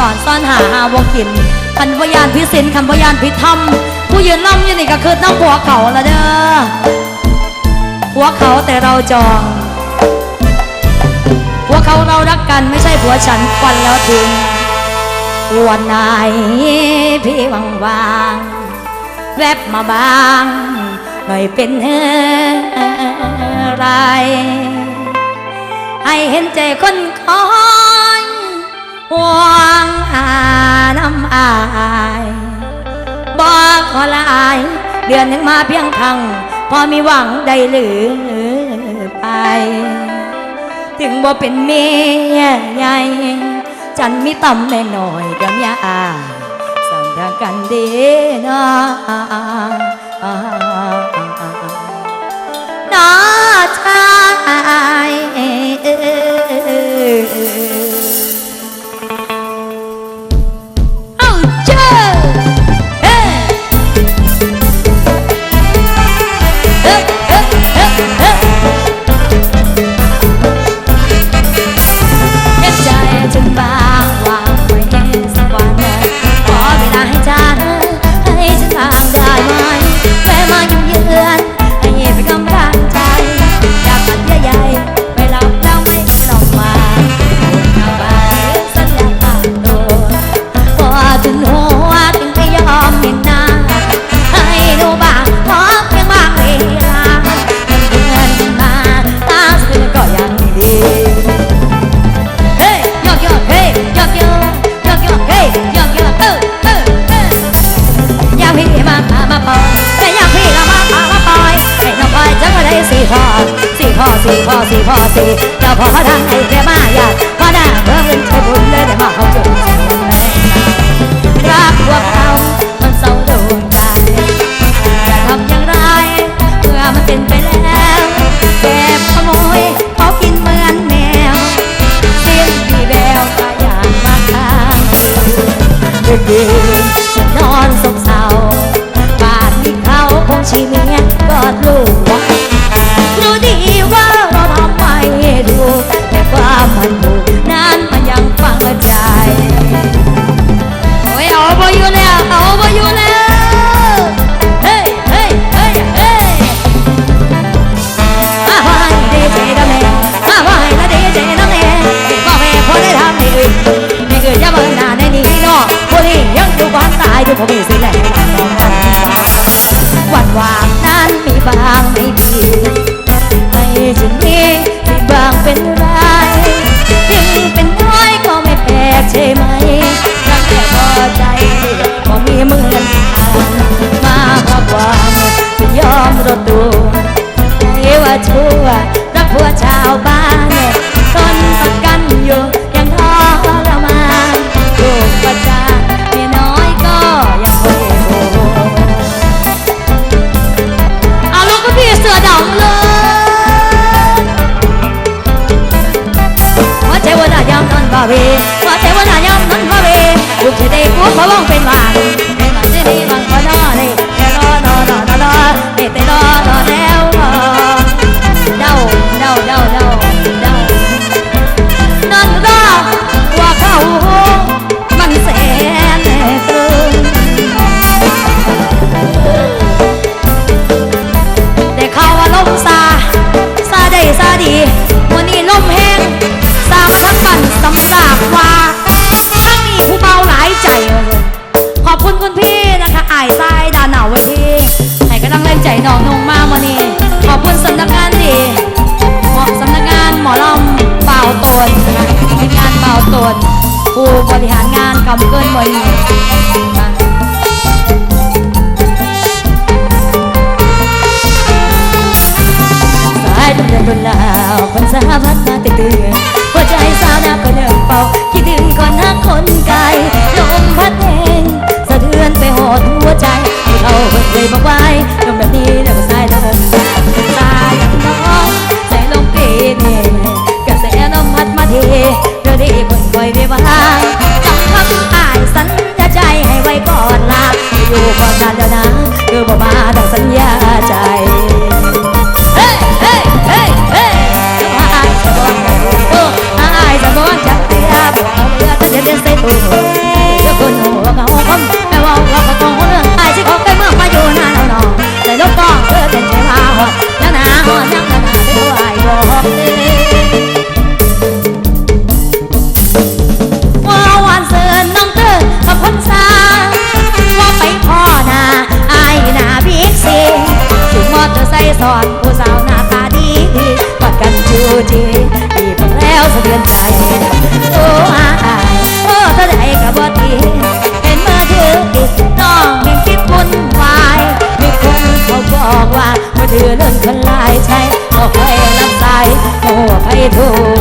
สอนซ่อนหาหาวงกินคันพยานพิสินคันพยานพิธรรม ผู้ยืนล่ำยืนนี่ก็คือน้ำหัวเขาละเด้อหัวเขาแต่เราจองหัวเขาเรารักกันไม่ใช่ผัวฉันควันแล้วทิ้งวันไหนพี่ว่างวางแวบมาบาง หน่อยเป็นอะไรให้เห็นใจคนคอย ห่วงอาน้ำอายบอกขอลายเดือนหนึ่งมาเพียงครั้งพอมีหวังได้หรือไป ถึงบ่เป็นเมียใหญ่ฉันมีต่ำแน่หน่อยกับเมียอาสั่งรักกันดีนะ ahora hay que อ้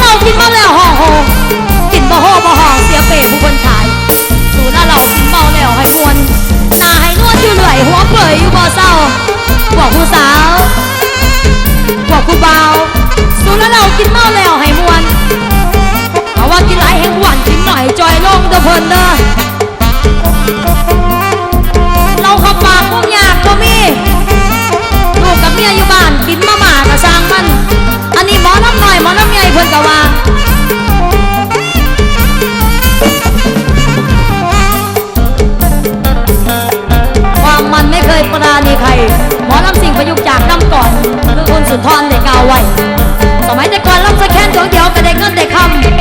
好听吗？ สุนทรเด็กล่าไว้สมัยแต่ก่อนลำสะแคนดวงเดียวก็เด็กก็เด็กคำ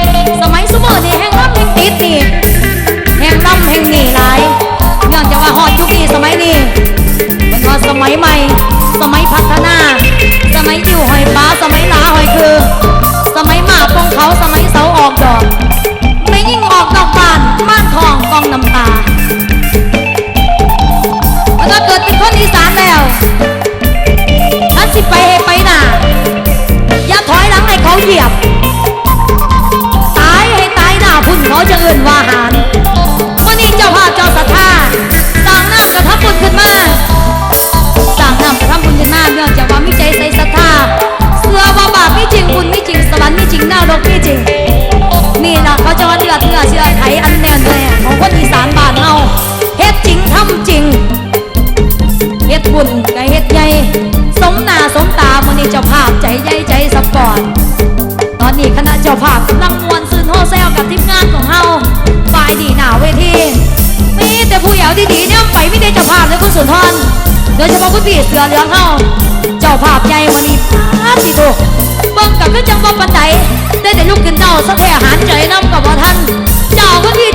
ภาพลำมวลซื่นโฮเซลกับทีมงานของเฮาฝ่ายดีหนาวเวที มีแต่ผู้เหยาวที่ดีเนี่ยไปไม่ได้เจ้าภาพเลยคุณสุนทรโดยเฉพาะคุณพี่เสือเลี้ยงเฮาเจ้าภาพใหญ่วันนี้ป้าติโตเบิ้งกับก็จังบ่ปันใดได้แต่ลูกกินเน่าสะแพรหารใจน้ำกับว่าท่านเจ้าคุณพี่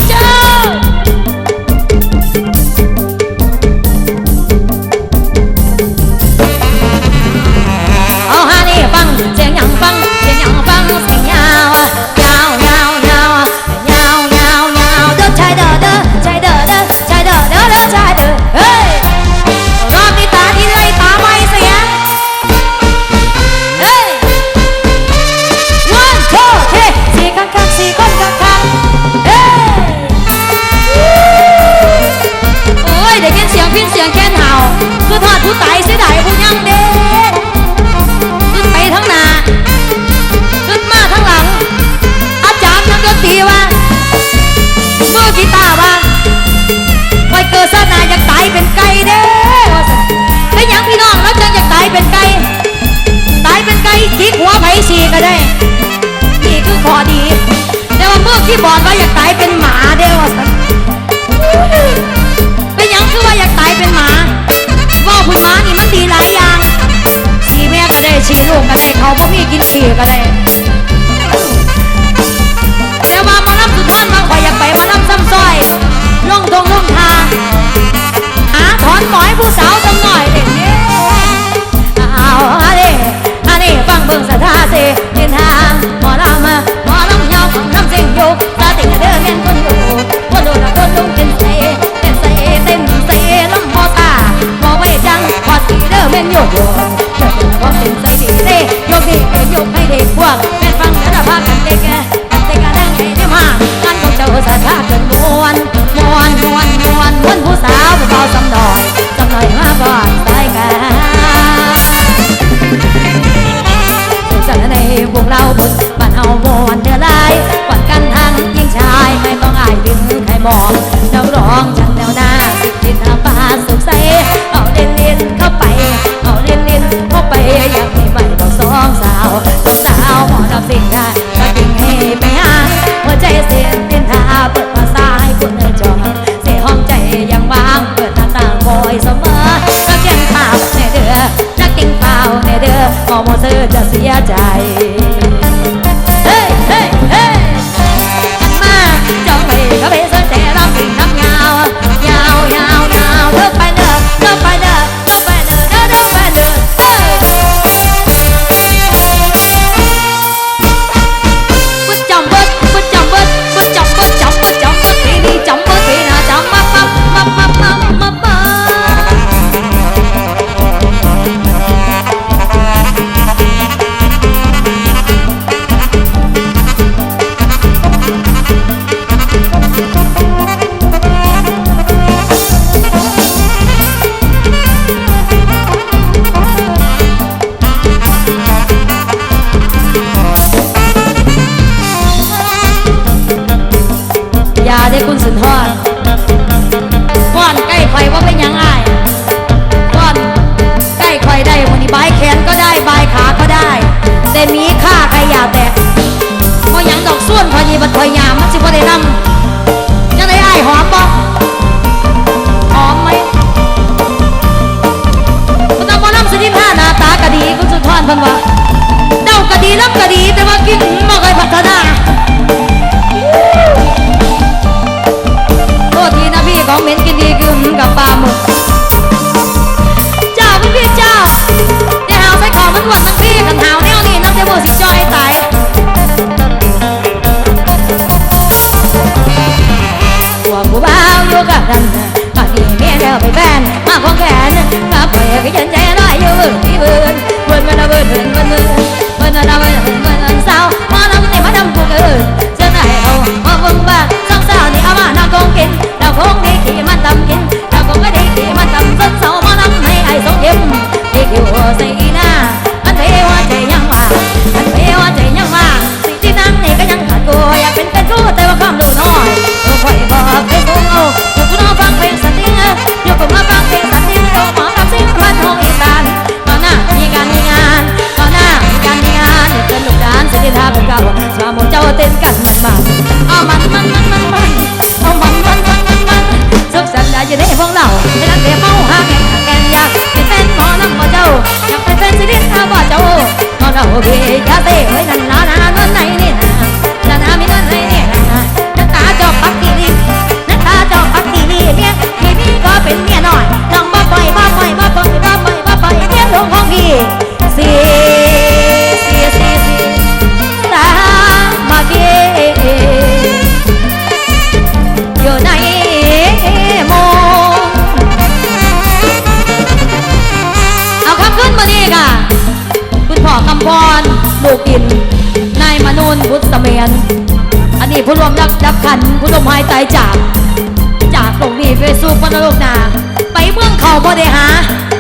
ไดหา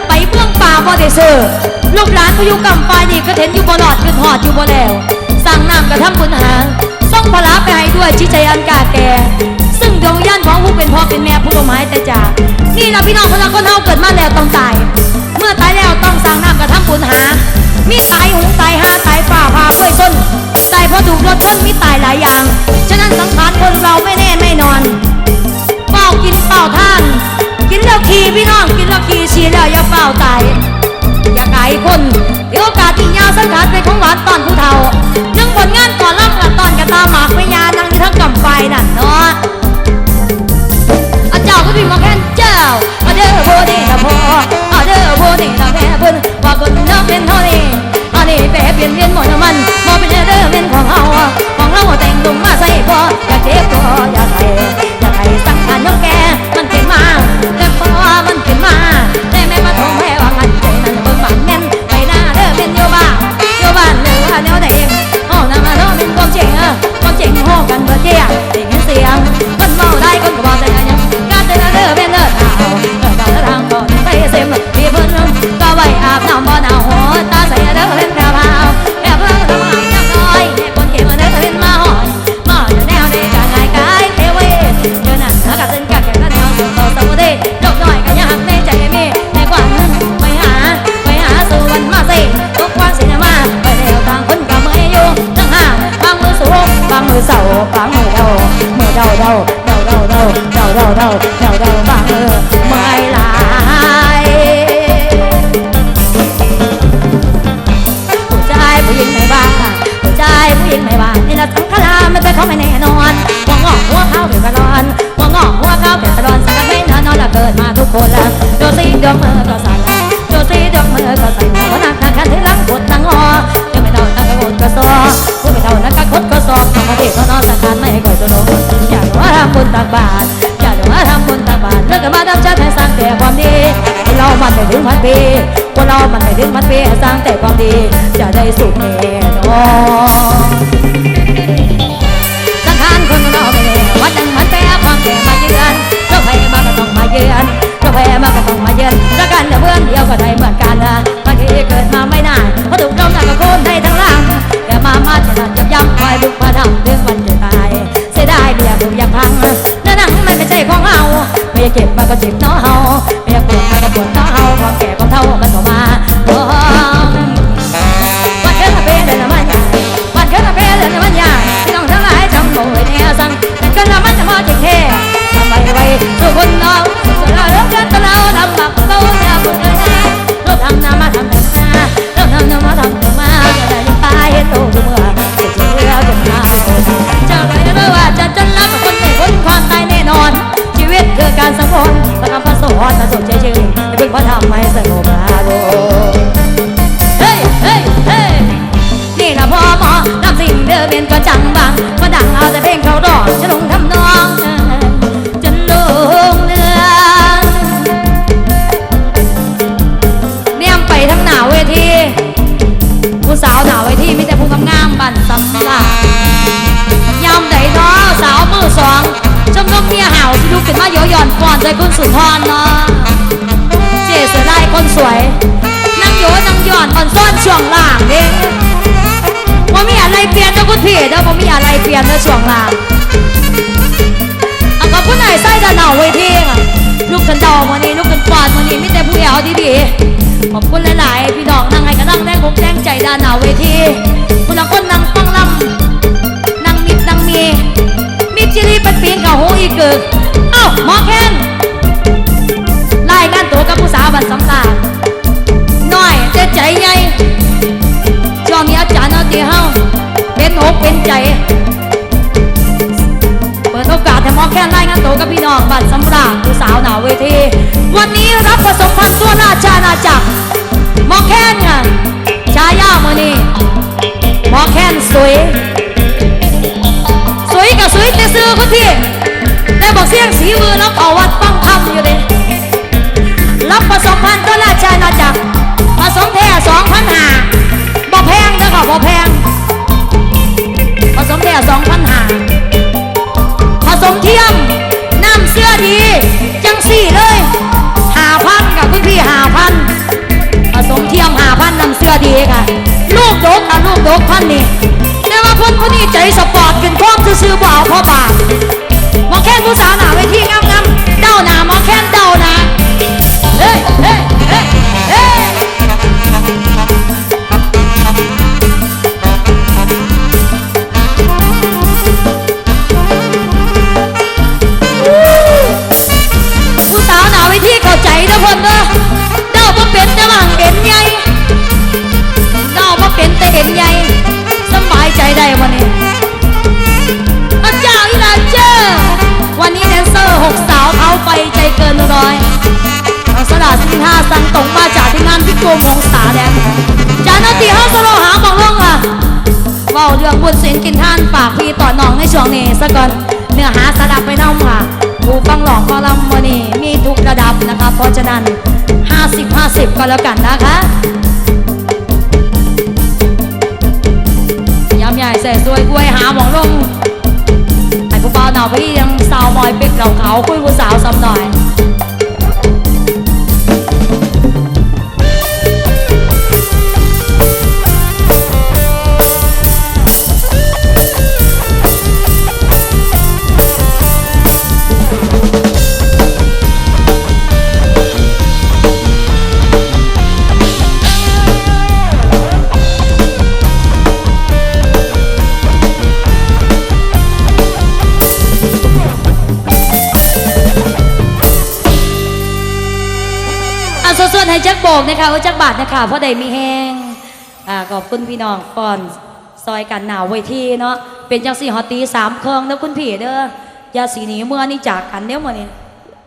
ไปเมืองป่าพอเด้ซื้อลูกหลานพยุกำฟ้านี่ก็เห็นอยู่บนหลอดขึ้นหอดอยู่บนแล้วสั่งน้ำกระทำบุญหางส่งพลาไปให้ด้วยชิใจอันกาแก่ซึ่งดวงวิญญาณของผู้เป็นพ่อเป็นแม่ผู้ลมหายแต่จากนี่นะพี่น้องพลังคนเฮาเกิดมาแล้วต้องตาย เมื่อตายแล้วต้องสั่งน้ำกระทำบุญหา มีตายหุงตายห้าตายฝ่าพาเฟ้ยส้นตายเพราะถูกรถชนมีตายหลายอย่าง ฉะนั้นสังขารคนเราไม่แน่ไม่นอนเป่ากินเป่าท่าน อนตอนผู้เฒ่า มันไม่ถึงพันปีสร้างแต่ความดี จะได้สุขแน่นอนสังขารคนเราไม่แน่วันหนึ่งมันแปรความแก่มาเยือนโรคภัยมาก็ต้องมาเยือนโรคภัยมาก็ต้องมาเยือนรักกันแต่เพื่อนเดียวก็ได้เหมือนกันนะบางทีเกิดมาไม่นานเพราะถูกเราหนักกับคนให้ทั้งร่างแต่มามาจะนั่นยับยั้งคอยบุกมาทำเรื่องวันจะตายเสียดายเดียวผมยังพังเนื้อหนังมันไม่ใช่ของเราไม่อยากเก็บมาก็เจ็บเนาะเฮาไม่อย นก็จังบังมาดังเอาแต่เพลงเขาดอกจะลงทำนองจนลงเรืองเนี่ยไปทั้งหนาเวทีผู้สาวหนาเวทีมีแต่ผู้งามๆบันสำลายำใดน้อสาวมือสองจมนมเมียห่าวที่ลุกขึ้นมาโยหย่อนก่อนใจคุณสุนทรเนาะเจเสือได้คนสวยนั่งโยนั่งหย่อนอ่อนซ่อนช่วงล่างเด้ว่ เปลี่ยนเด้อบ่มีอะไรเปลี่ยนเด้อช่วงล่างอะก็ผู้ไหนใส่ดานเอาเวทีอะลูกกันเดามานี่ลูกกันกวาดมานี่มีแต่ผู้เยาวดีๆขอบคุณหลายๆพี่น้องนั่งให้กันนั่งแดงอกแดงใจดานเอาเวทีคุณละคนนั่งฟังลำนั่งมิดนั่งมีมีจิรีเป็นปีนกับหูอีกเกิเอ้าหมอแคนรายงานตัวกับผู้สาวบันสำตาน้อยแต่ใจใหญ่ช่วงนี้อาจารย์ ใจ เปิดโอกาสให้มอแค่ไล่งานโตกับพี่น้องบัตรสำราญผู้สาวหนาเวที วันนี้รับผสมพันธุ์ตัวราชอาณาจักร ซะก่อนเนื้อหาสลับไปน้องค่ะผู้ฟังหลอกหมอลำวันนี้มีทุกระดับนะคะ เพราะฉะนั้น 50 50 ก็แล้วกันนะคะยำใหญ่เสร็จสวยกล้วยหาหมองลงไอ้ผู้บ่าหนาวพี่ยังสาวมอยปิกเหล่าเขาคุยผู้สาวซ้ำหน่อย บอกนะคะว่าจักบาทนะคะเพราะใดมีแห้งอ่าขอบคุณพี่น้องฟอนซอยกันหนาวไว้ที่เนาะเป็นจังสี่ฮอตตีสามเครื่องนะคุณพี่เด้อยาสีหนีเมื่อนี่จากกันเนี้ยมื่อนี้